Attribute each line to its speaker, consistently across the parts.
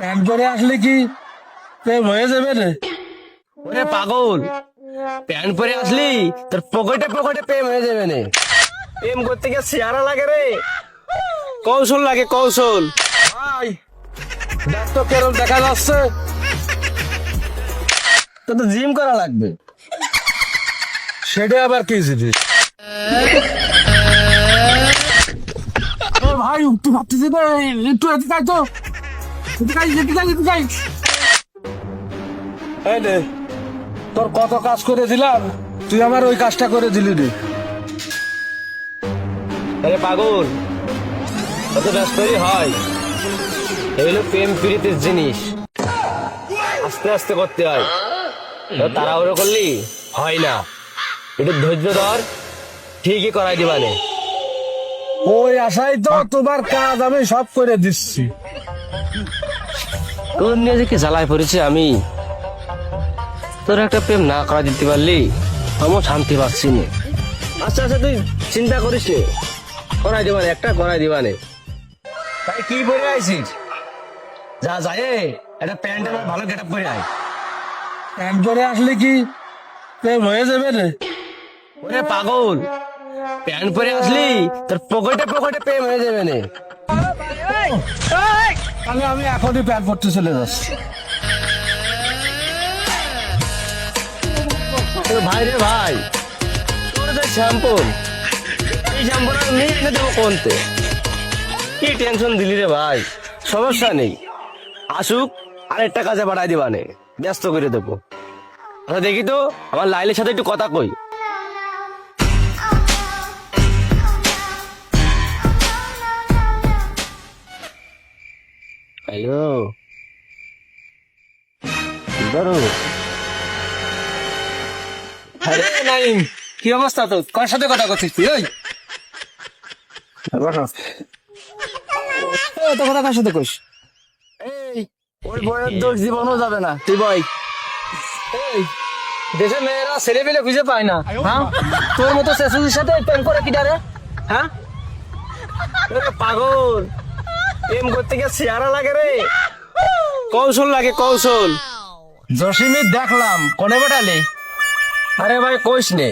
Speaker 1: পরে আসলে কি প্রেম হয়ে যাবে রে?
Speaker 2: ওরে পাগল প্যান্ট পরে আসলি তোর পকেটে পকেটে প্রেম হয়ে যাবে না। প্রেম করতে গিয়ে চেহারা লাগে রে। কৌশল লাগে কৌশল।
Speaker 1: ভাই দেখ তো কেরম দেখা যাচ্ছে।
Speaker 2: তো তো জিম করা লাগবে।
Speaker 1: সেটা আবার কি জিনিস? ভাই উঠতে ভাবতেছি না একটু এদিকে তো। এই তোর কত কাজ করে দিলাম তুই আমার ওই কাজটা করে দিলি রে।
Speaker 2: আরে পাগল কত ব্যস্তই হয়। এগুলো প্রেম প্রীতির জিনিস। আস্তে আস্তে করতে হয়। তাড়াহুড়ো করলি হয় না। একটু ধৈর্য ধর ঠিকই করাই দিবানে
Speaker 1: ওই আশাই তো তোমার কাজ আমি সব করে দিচ্ছি।
Speaker 2: তোর নিয়ে যে কি জ্বালায় পড়েছি আমি? তোর একটা প্রেম না করা দিতে পারলি আমিও শান্তি পাচ্ছি না। আচ্ছা আচ্ছা তুই চিন্তা করিস নে। করাই দিবানে একটা করাই দিবানে তাই কি পরে আইছিস? যা যায় একটা প্যান্ট আমার ভালো গেট আপ করে আয়।
Speaker 1: প্যান্ট পরে আসলে কি প্রেম হয়ে যাবে রে?
Speaker 2: ওরে পাগল প্যান্ট পরে আসলি তোর পকেটে পকেটে প্রেম হয়ে যাবে না।
Speaker 1: তাহলে আমি এখনই প্যান্ট পরতে চলে যাচ্ছি।
Speaker 2: ভাই রে ভাই, তোর যে শ্যাম্পুল এই শ্যাম্পুটা নিয়ে এনে দেবো কোনতে? কি টেনশন দিলি রে ভাই? সমস্যা নেই। আসুক, আরেকটা কাজে বাড়াই দিবানে। ব্যস্ত করে দেবো। আচ্ছা দেখি তো, আমার লাইলের সাথে একটু কথা কই। হ্যালো ধরো
Speaker 1: আরে নাইম কি অবস্থা তো কার সাথে কথা করছিস তুই? ওই।
Speaker 2: তো কথা কার সাথে কইস? এই ওই বইয়ের দোষ জীবনও যাবে না। তুই বই।
Speaker 1: এই দেশে মেয়েরা ছেলে পেলে খুঁজে পায় না হ্যাঁ? তোর মতো শেষুজির সাথে প্রেম করে কি ডারে হ্যাঁ?
Speaker 2: পাগল। প্রেম করতে গিয়ে চেহারা লাগে রে। কৌশল লাগে, কৌশল।
Speaker 1: জসিমি, দেখলাম, কোনে বেটালে?
Speaker 2: আরে ভাই, কইস নে।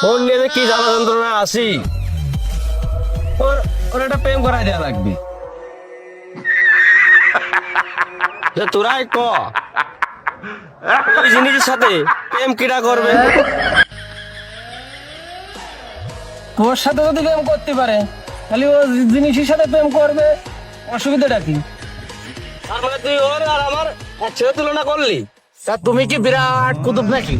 Speaker 2: ফোন নিয়ে কি জ্বালা যন্ত্রণা আসি ওর ওর একটা প্রেম করাই দেওয়া লাগবে। তোরাই ক। ওই জিনিসের সাথে প্রেম কিরা করবে?
Speaker 1: তোর সাথে যদি প্রেম করতে পারে, তাহলে ও জিনিসের সাথে প্রেম করবে। অসুবিধাটা কি?
Speaker 2: তার মানে তুই ওর আর আমার ছেলে তুলনা করলি।
Speaker 1: তা তুমি কি বিরাট কুতুব নাকি?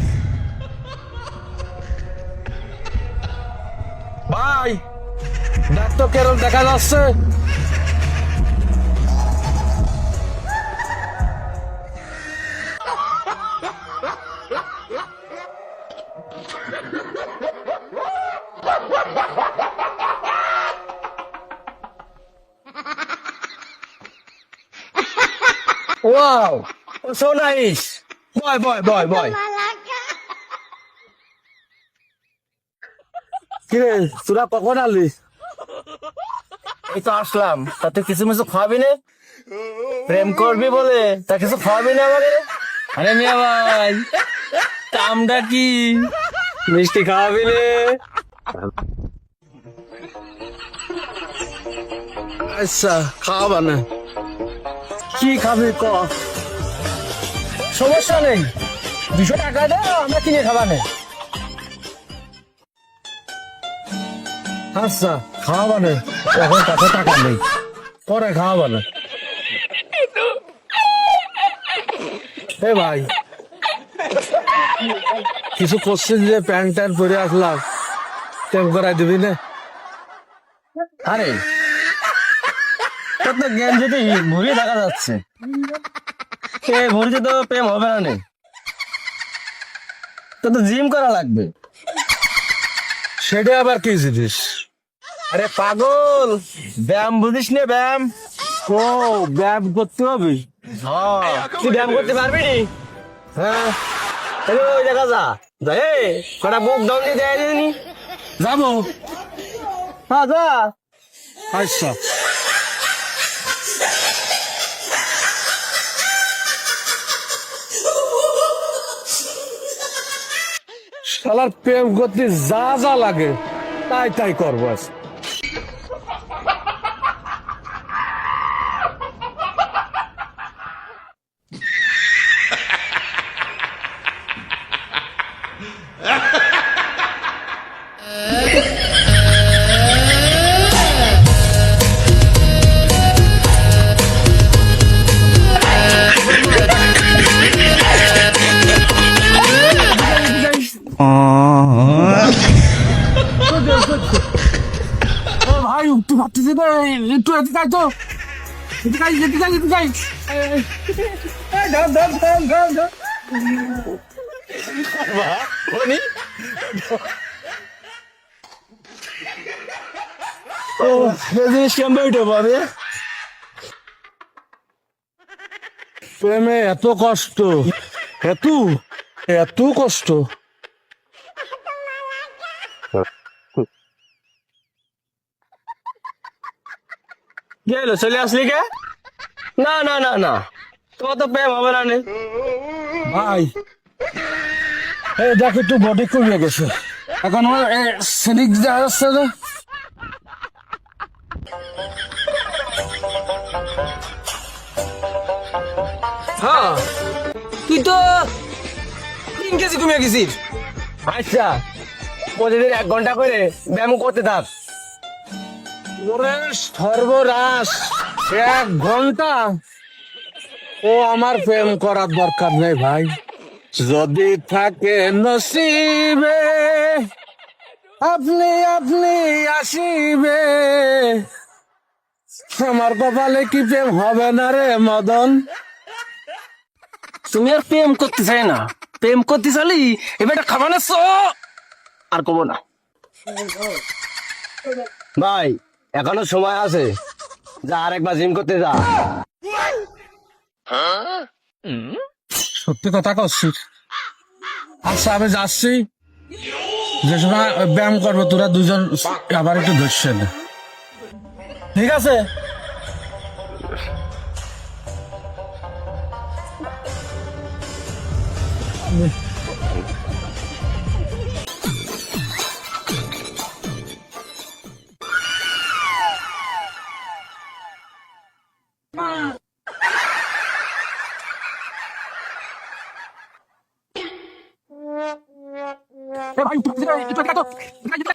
Speaker 1: ভাই ডাক্তার তো কেরল দেখা যাচ্ছে।
Speaker 2: Wow so nice boy boy boy boy
Speaker 1: কিরে, তোরা কখন আলি?
Speaker 2: এই তো আসলাম। তাতে কিছু মিছু খাওয়াবি না? প্রেম করবি বলে? তা কিছু খাওয়াবি না আমাকে
Speaker 1: আরে মিয়া ভাই কামটা কি?
Speaker 2: মিষ্টি খাওয়াবি রে
Speaker 1: আচ্ছা খাওয়াবা না কি খাবি ক? সমস্যা নেই। দুশো টাকা দে আমরা কিনে খাবা না আচ্ছা খাওয়াবা নেই এখন কাছে টাকা নেই। পরে খাওয়াবা না ভাই, কিছু করছিস যে প্যান্ট ট্যান্ট পরে আসলাম? টেম করাই দিবি না।
Speaker 2: আরে তোর তো যদি ঘুরে দেখা যাচ্ছে। এ ঘুরতে তো প্রেম হবে না নে। তো তো জিম করা লাগবে।
Speaker 1: সেটা আবার কি জিনিস?
Speaker 2: আরে পাগল ব্যায়াম বুঝিস নে ব্যায়াম।
Speaker 1: ও ব্যায়াম করতে হবে।
Speaker 2: তুই ব্যায়াম করতে পারবি? হ্যাঁ। ওই দেখা যা। যা হে কটা বুক ডাউন দিয়ে দেয়
Speaker 1: যাব।
Speaker 2: হ্যাঁ যা।
Speaker 1: আচ্ছা। শালার প্রেম করতে যা যা লাগে তাই তাই করব আজ।
Speaker 3: ও একটু এদিকে আয় তো। এদিকে আয় এদিকে আয় এদিকে আয়।
Speaker 1: এত কষ্ট, এত এত কষ্ট।
Speaker 2: হলো চলে আসলি কে? না না না না। তোমার তো প্রেম হবে না নে।
Speaker 1: ভাই এই দেখ একটু বডি কমিয়ে গেছে। এখন আমার সেদিক দেখা যাচ্ছে যে
Speaker 3: হ্যাঁ। তুই তো তিন কেজি কমে গেছিস।
Speaker 2: আচ্ছা প্রতিদিন এক ঘণ্টা করে ব্যায়াম করতে থাক।
Speaker 1: ওরে সর্বনাশ। এক ঘণ্টা ও আমার প্রেম করার দরকার নেই ভাই। যদি থাকে নসিবে আপনি আপনি আসিবে। আমার কপালে কি প্রেম হবে না রে মদন?
Speaker 3: তুমি আর প্রেম করতে চাই না। প্রেম করতে চালি এবার খাবার না আর কব না।
Speaker 2: ভাই এখনও সময় আছে। যা, আরেকবার জিম করতে যা।
Speaker 1: সত্যি কথা করছি আচ্ছা আমি যাচ্ছি। যে সময় ব্যায়াম করব, তোরা দুজন আবার একটু ধরছে
Speaker 3: ঠিক আছে? এ ভাই, একটু এদিকে আয়, একটু এদিকে আয় তো। এদিকে আয়, এদিকে